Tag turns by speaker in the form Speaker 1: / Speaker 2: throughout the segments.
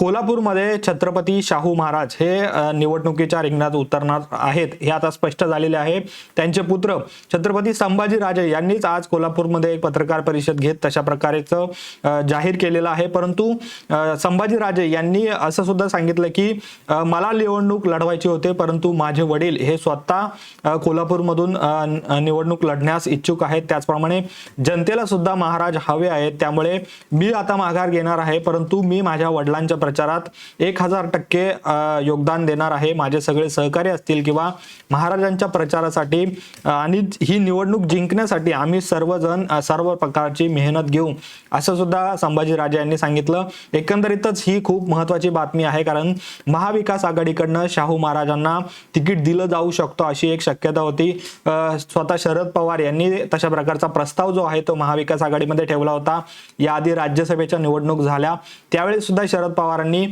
Speaker 1: कोल्हापूरमध्ये छत्रपती शाहू महाराज हे निवडणुकीच्या रिंगणात उतरणार आहेत हे आता स्पष्ट झालेले आहे. त्यांचे पुत्र छत्रपती संभाजी राजे यांनीच आज कोल्हापूरमध्ये एक पत्रकार परिषद घेत तशा प्रकारेचं जाहीर केलेलं आहे. परंतु संभाजीराजे संभाजी राजे यांनी असं सुद्धा सांगितलं की मला निवडणूक लढवायची होते परंतु माझे वडील हे स्वतः कोल्हापूरमधून निवडणूक लढण्यास इच्छुक आहेत. त्याचप्रमाणे जनतेला सुद्धा महाराज हवे आहेत. त्यामुळे मी आता माघार घेणार आहे. परंतु मी माझ्या वडिलांच्या प्रचारात एक हजार टक्के योगदान देणार आहे. माझे सगळे सहकारी असतील किंवा महाराजांच्या प्रचारासाठी आणि ही निवडणूक जिंकण्यासाठी आम्ही सर्वजण सर्व प्रकारची मेहनत घेऊ असं सुद्धा संभाजीराजे यांनी सांगितलं. एकंदरीतच ही खूप महत्वाची बातमी आहे कारण महाविकास आघाडीकडनं शाहू महाराजांना तिकीट दिलं जाऊ शकतो अशी एक शक्यता होती. स्वतः शरद पवार यांनी तशा प्रकारचा प्रस्ताव जो आहे तो महाविकास आघाडीमध्ये ठेवला होता. याआधी राज्यसभेच्या निवडणूक झाल्या. त्यावेळी सुद्धा शरद पवारांनी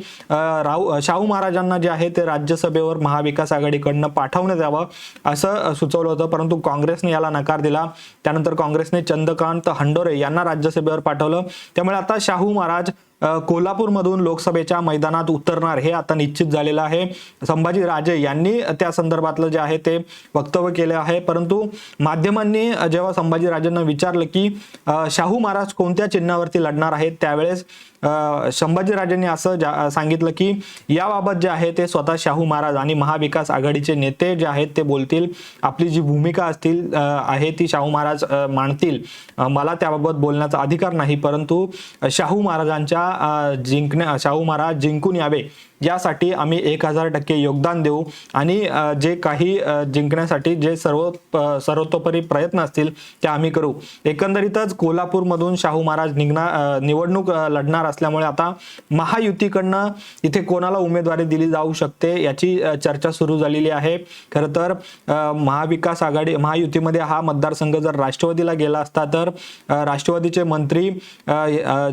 Speaker 1: राहू शाहू महाराजांना जे आहे ते राज्यसभेवर महाविकास आघाडीकडनं पाठवण्यात यावं असं सुचवलं होतं. परंतु काँग्रेसने याला नकार दिला. त्यानंतर काँग्रेसने चंद्रकांत हंडोरे यांना राज्यसभेवर पाठवलं. त्यामुळे आता शाहू महाराज कोल्हापूरमधून लोकसभेच्या मैदानात उतरणार हे आता निश्चित झालेलं आहे. संभाजी राजे यांनी त्या संदर्भातलं जे आहे ते वक्तव्य केलं आहे. परंतु माध्यमांनी जेव्हा संभाजी राजेंना विचारलं की शाहू महाराज कोणत्या चिन्हावरती लढणार आहेत त्यावेळेस अ, संभाजी राजेंनी असं सांगितलं की याबाबत जे आहे ते स्वतः शाहू महाराज आणि महाविकास आघाडीचे नेते जे आहेत ते बोलतील. आपली जी भूमिका असतील आहे ती शाहू महाराज मांडतील. मला त्याबाबत बोलण्याचा अधिकार नाही परंतु शाहू महाराजांच्या अ, जिंकण्या शाहू महाराज जिंकून यावे यासाठी आम्ही एक हजार टक्के योगदान देऊ आणि जे काही जिंकण्यासाठी जे सर्व प- सर्वतोपरी प्रयत्न असतील ते आम्ही करू. एकंदरीतच कोल्हापूरमधून शाहू महाराज निघणार निवडणूक लढणार असल्यामुळे आता महायुतीकडनं इथे कोणाला उमेदवारी दिली जाऊ शकते याची चर्चा सुरू झालेली आहे. खरं तर महाविकास आघाडी महायुतीमध्ये हा मतदारसंघ जर राष्ट्रवादीला गेला असता तर राष्ट्रवादीचे मंत्री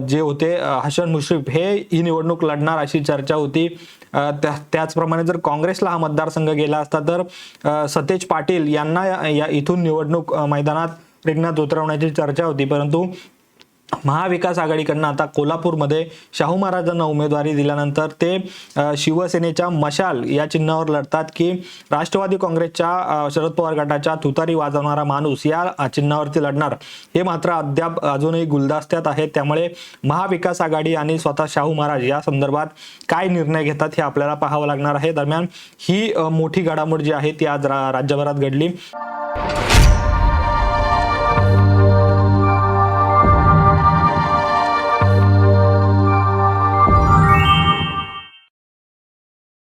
Speaker 1: जे होते हसन मुश्रीफ हे ही निवडणूक लढणार अशी चर्चा होती. त्याचप्रमाणे जर काँग्रेसला हा मतदारसंघ गेला असता तर सतेज पाटील यांना या- इथून निवडणूक मैदानात रिंगणात उतरवण्याची चर्चा होती. परंतु महाविकास आघाडीकडनं आता कोल्हापूरमध्ये शाहू महाराजांना उमेदवारी दिल्यानंतर ते शिवसेनेच्या मशाल या चिन्हावर लढतात की राष्ट्रवादी काँग्रेसच्या शरद पवार गटाच्या तुतारी वाजवणारा माणूस या चिन्हावरती लढणार. हे मात्र अद्याप अजूनही गुलदास्त्यात आहे. त्यामुळे महाविकास आघाडी आणि स्वतः शाहू महाराज या संदर्भात काय निर्णय घेतात हे आपल्याला पाहावं लागणार आहे. दरम्यान ही मोठी घडामोड जी आहे ती आज रा- राज्यभरात घडली.